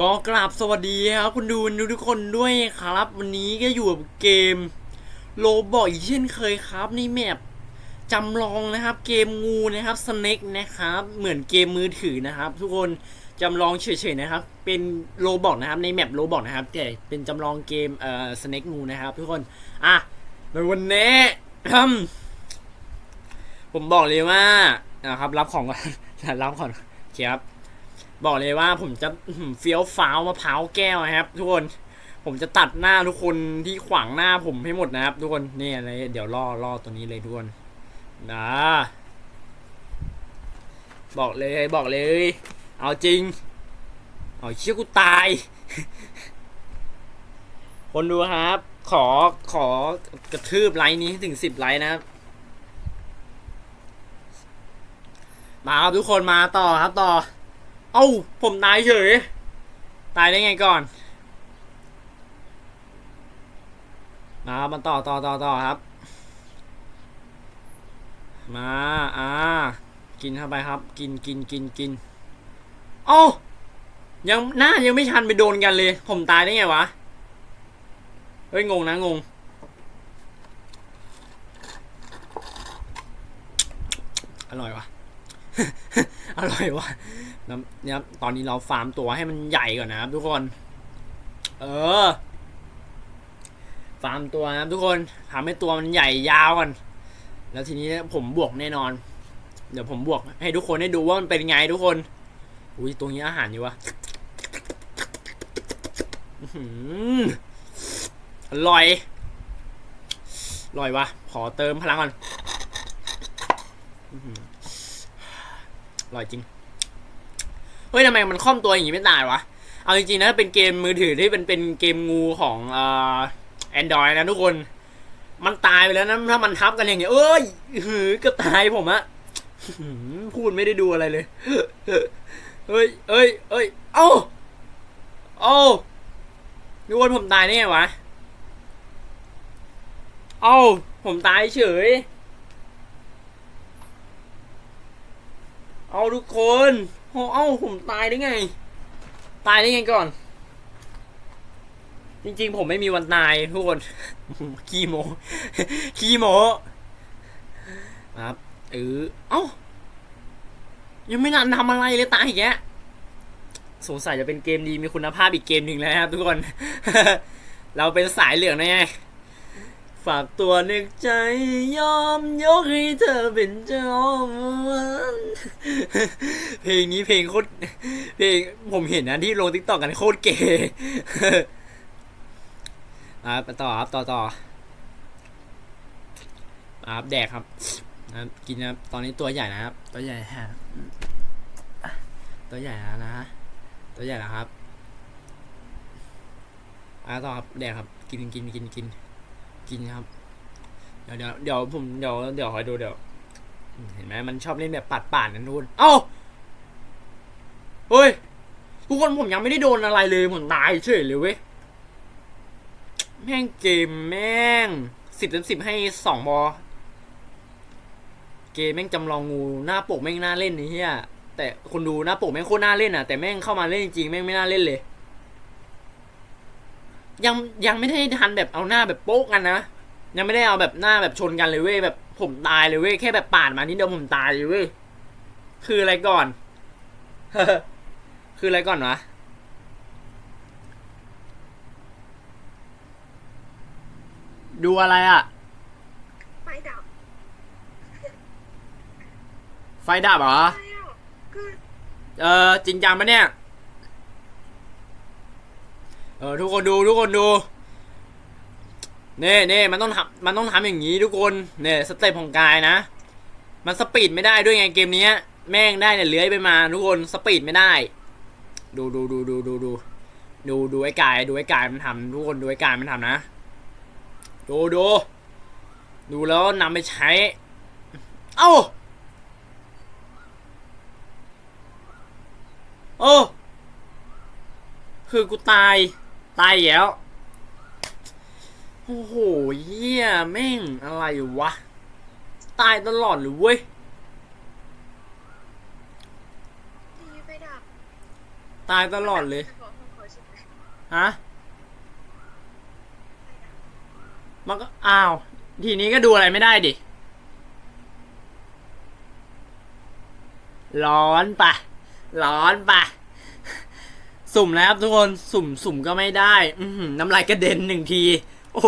ก็กราบสวัสดีครับคุณดูนทุกคนด้วยครับ วันนี้ก็อยู่กับเกมโลบอกอีกเช่นเคยครับในแมปจำลองนะครับเกมงูนะครับสเน็กนะครับ เหมือนเกมมือถือนะครับ ทุกคนจำลองเฉยๆนะครับ เป็นโลบอกนะครับในแมปโลบอกนะครับแต่เป็นจำลองเกมเอ่อสเน็กงูนะครับ ทุกคนอะในวันนี้ผมบอกเลยว่านะครับรับของก่อนรับก่อนโอเครับ บอกเลยว่าผมจะเฟี้ยวฟ้าวมะพร้าวแก้วนะครับ ทุกคนผมจะตัดหน้าทุกคนที่ขวางหน้าผมให้หมดนะครับ ทุกคนนี่อะไรเดี๋ยวล่อล่อตัวนี้เลยทุกคนนะบอกเลยบอกเลย เอาจริง เอาเชี่ยกูตาย คนดูครับ ขอขอกระทืบไลน์นี้ให้ถึงสิบไลน์นะครับมาครับทุกคนมาต่อครับต่อ เอ้า ผมตายเฉย ตายได้ไงก่อน มาครับมาต่อต่อต่อต่อครับ มา อ่า กินเข้าไปครับ กินกินกินกิน เอ้า ยังหน้ายังไม่ชันไปโดนกันเลย ผมตายได้ไงวะ เฮ้ย งงนะงงอร่อยวะอร่อยวะ เนี่ยตอนนี้เราฟาร์มตัวให้มันใหญ่ก่อนนะครับทุกคน เออ ฟาร์มตัวนะครับทุกคนทำให้ตัวมันใหญ่ยาวก่อน แล้วทีนี้ผมบวกแน่นอน เดี๋ยวผมบวกให้ทุกคนได้ดูว่ามันเป็นไงทุกคน อุ้ยตรงนี้อาหารอยู่วะอร่อยอร่อยวะขอเติมพลังก่อนอร่อยจริง ฮ้ยทำไมมันค่อมตัวอย่างนี้ไม่ตายวะ เอาจริงๆนะเป็นเกมมือถือที่เป็นเป็นเกมงูของเอ่อแอนดรอยนะทุกคน มันตายไปแล้วนะถ้ามันทับกันอย่างเงี้ยเอ้ยหือก็ตายผมอะพูดไม่ได้ดูอะไรเลยเฮ้ยเอ้ยเอ้ยเอ้าเอ้าทุกคนผมตายได้ไงวะเอ้าผมตายเฉย เอาทุกคน โอ้เอ้าผมตายได้ไง ตายได้ไงก่อน จริงๆ ผมไม่มีวันตายทุกคนขี้โมขี้โมครับเออเอ้า ยังไม่นานทำอะไรเลยตายอีกแกสงสัยจะเป็นเกมดีมีคุณภาพอีกเกมหนึ่งแล้วครับทุกคน เราเป็นสายเหลืองนะไง ฝากตัวนึกใจยอมยกให้เธอเป็นเจ้าวันเพลงนี้เพลงโคตรเพลงผมเห็นนะที่ลงทิกตอกกันโคตรเก๋อะไปต่อครับต่อต่ออะครับแดกครับนะกินนะครับตอนนี้ตัวใหญ่นะครับ ตัวใหญ่ฮะตัวใหญ่แล้วนะ ตัวใหญ่แล้วครับอะต่อครับแดกครับ กินกินกินกิน กินครับ เดี๋ยวเดี๋ยวเดี๋ยวผมเดี๋ยวเดี๋ยวคอยดูเดี๋ยวเห็นไหมมันชอบเล่นแบบปัดป่านกันนู่นเอ้าเฮ้ยทุกคนผมยังไม่ได้โดนอะไรเลยผมตายเฉยเลยเว้ยแม่งเกมแม่งสิบเต็มสิบให้สองบอเกมแม่งจำลองงูหน้าปกแม่งน่าเล่นนี่เฮียแต่คนดูหน้าปกแม่งโคตรน่าเล่นอะแต่แม่งเข้ามาเล่นจริงแม่งไม่น่าเล่นเลย ยังยังไม่ได้ทันแบบเอาหน้าแบบโป๊กกันนะยังไม่ได้เอาแบบหน้าแบบชนกันเลยเว้ยแบบผมตายเลยเว้ยแค่แบบปาดมานิดเดียวผมตายเลยเว้ยคืออะไรก่อน คืออะไรก่อนวะดูอะไรอะไฟดับ ไฟดับเหรอใช่อะคือเออจริงจังปะเนี่ย เออทุกคนดูทุกคนดูเน่เน่มันต้องทำมันต้องทำอย่างนี้ทุกคนเนี่ยสเต็ปของกายนะ มันสปีดไม่ได้ด้วยไงเกมนี้แม่งได้เนี่ยเลื้อยไปมาทุกคนสปีดไม่ได้ ดูดูดูดูดูดูดูดูไอ้กายดูไอ้กายมันทำทุกคนดูไอ้กายมันทำนะ ดูดูดูแล้วนำไปใช้ เอ้าโอ้คือกูตาย ตายอีกแล้ว โอ้โหเหี้ยแม่งอะไรวะ ตายตลอดเลยเว้ยทีไฟดับตายตลอดเลยบอกเขาฮะ มันก็อ้าว ทีนี้ก็ดูอะไรไม่ได้ดิ ร้อนปะ ร้อนปะ สุ่มแล้วครับทุกคนสุ่มสุ่มก็ไม่ได้ อืน้ำลายกระเด็นหนึ่งที โอ้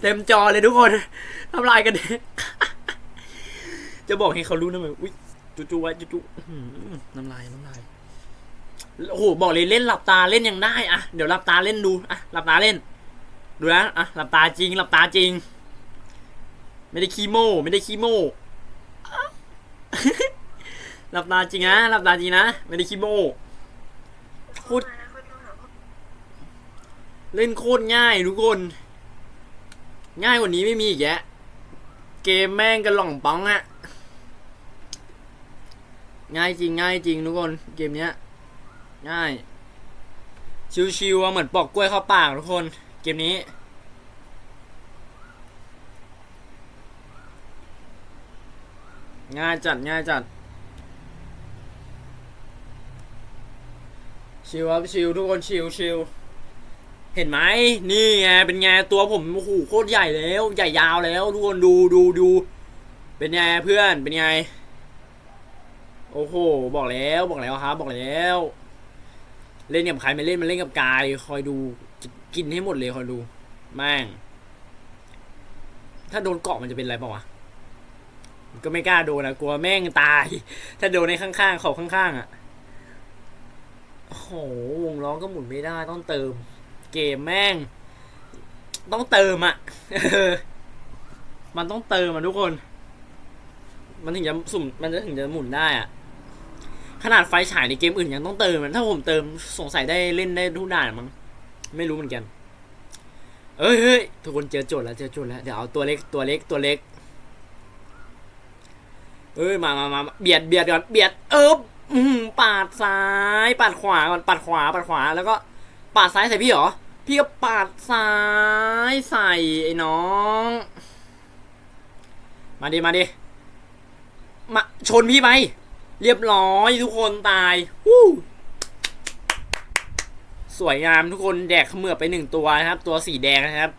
เต็มจอเลยทุกคนน้ำลายกระเด็น จะบอกให้เขารู้นะมั้ยอุ้ยจู่ๆไว้จู่ๆน้ำลายน้ำลายโอ้โหบอกเลยเล่นหลับตาเล่นยังได้อะเดี๋ยวหลับตาเล่นดูอะหลับตาเล่น ดูนะอะหลับตาจริง หลับตาจริง ไม่ได้ขี้โม ไม่ได้ขี้โมหลับตาจริงนะหลับตาจริงนะไม่ได้ขี้โม คตรเข้าหาพ่อเล่นโคตรง่ายทุกคน ง่ายกว่านี้ไม่มีอีกแยะ เกมแม่งกันหล่องป้องอะง่ายจริงง่ายจริงทุกคน เกมเนี้ย ง่าย ชิวๆเหมือนปอกกล้วยเข้าปากทุกคน เกมนี้ง่ายจัดง่ายจัด ชิวครับชิวทุกคนชิวชิวเห็นไหมนี่ไงเป็นไงตัวผมโอ้โหโคตรใหญ่แล้ว ใหญ่ยาวแล้วทุกคนดูดูดูเป็นไงเพื่อนเป็นไง โอ้โหบอกแล้วบอกแล้วครับบอกแล้ว เล่นกับใครไม่เล่นมันเล่นกับกายคอยดูกินกินให้หมดเลยคอยดูแม่ง ถ้าโดนเกาะมันจะเป็นอะไรเปล่าวะก็ไม่กล้าโดนนะกลัวแม่งตาย ถ้าโดนในข้างๆเขาข้างๆอะ โหวงล้อก็หมุนไม่ได้ต้องเติม เกมแม่ง ต้องเติมอะ่ะมันต้องเติมอะทุกคน มันถึงจะสุ่มมันจะถึงจะหมุนได้อะ่ะขนาดไฟฉายในเกมอื่นยังต้องเติมอะถ้าผมเติมสงสัยได้เล่นได้ทุกด่านมั้งไม่รู้เหมือนกัน เอ้ยเฮ้ยทุกคนเจอโจทย์แล้วเจอโจทย์แล้วเดี๋ยวเอาตัวเล็กตัวเล็กตัวเล็กเอ้ยมามามามาเบียดเบียดก่อนเบียดเอิบ อืมปาดซ้ายปาดขวาก่อนปาดขวาปาดขวา แล้วก็ปาดซ้ายใส่พี่เหรอ พี่ก็ปาดซ้ายใส่ไอ้น้อง มาดิมาดิมาชนพี่ไป เรียบร้อยทุกคนตายวู้สวยงามทุกคนแดกเขมือบไปหนึ่งตัวนะครับ ตัวสีแดงนะครับ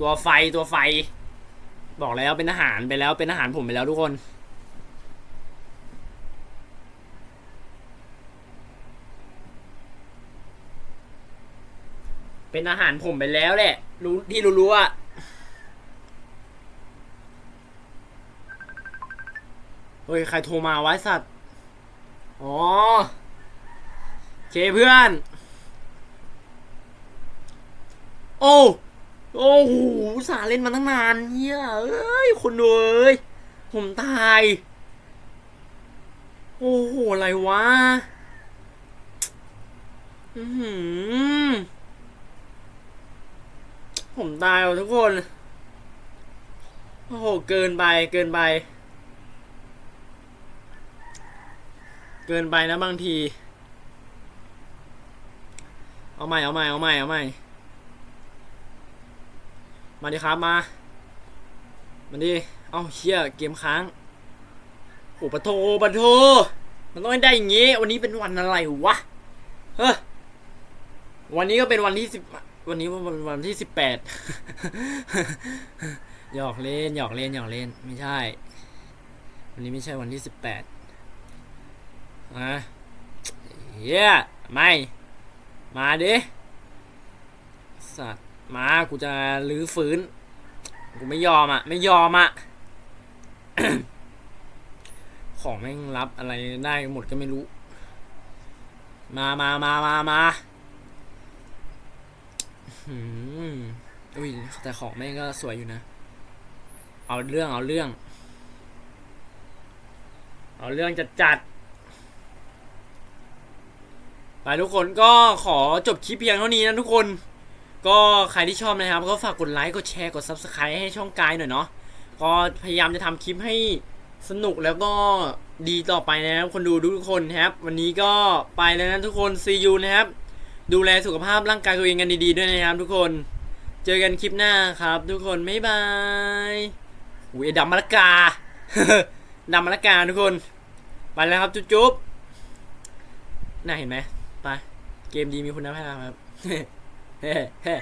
ตัวไฟตัวไฟ บอกแล้วเป็นทหารไปแล้วเป็นทหารผมไปแล้วทุกคน เป็นอาหารผมไปแล้วแหละ รู้ที่รู้ๆอะเฮ้ย ใครโทรมาวะไอ้สัตว์ อ๋อโอเคเพื่อน โอ้โอ้โหสาเล่นมาตั้งนานเฮียเอ้ยคนดูเอ้ย ผมตาย โอ้โห อะไรวะ อือหือ ผมตายทุกคน โอ้โห เกินไป เกินไป เกินไปนะบางที เอาใหม่ เอาใหม่ เอาใหม่ เอาใหม่ มาดิครับมา มาดิ เอาเชี่ยเกมค้างโอ้ปะโทปะโท มันต้องได้อย่างงี้ วันนี้เป็นวันอะไรวะ เฮ้ยวันนี้ก็เป็นวันที่สิบ วันนี้วันวันที่สิบแปดหยอกเล่นหยอกเล่นหยอกเล่นไม่ใช่ วันนี้ไม่ใช่วันที่สิบแปดอะเฮียไม่ มาดิสัตว์มากูจะลื้อฟื้น กูไม่ยอมอะ ไม่ยอมอะ ของแม่งรับอะไรได้หมดก็ไม่รู้ มามามามามา อืมอุ้ยแต่ของแม่งก็สวยอยู่นะ เอาเรื่องเอาเรื่อง เอาเรื่องจัดจัดๆไปทุกคนก็ขอจบคลิปเพียงเท่านี้นะทุกคน ก็ใครที่ชอบนะครับ ก็ฝากกดไลค์กดแชร์กด subscribe ให้ช่องกายหน่อยเนาะก็พยายามจะทำคลิปให้สนุกแล้วก็ดีต่อไปนะครับ คนดูทุกคนนะครับ วันนี้ก็ไปแล้วนะทุกคน see you นะครับ ดูแลสุขภาพร่างกายตัวเองกันดีๆด้วยนะครับทุกคน เจอกันคลิปหน้าครับ ทุกคนบ๊ายบายอุ้ยดำมะละกาดำมะละกาทุกคน ไปแล้วครับ จุ๊บๆน่าเห็นไหมไป เกมดีมีคุณภาพครับ เฮ้เฮ้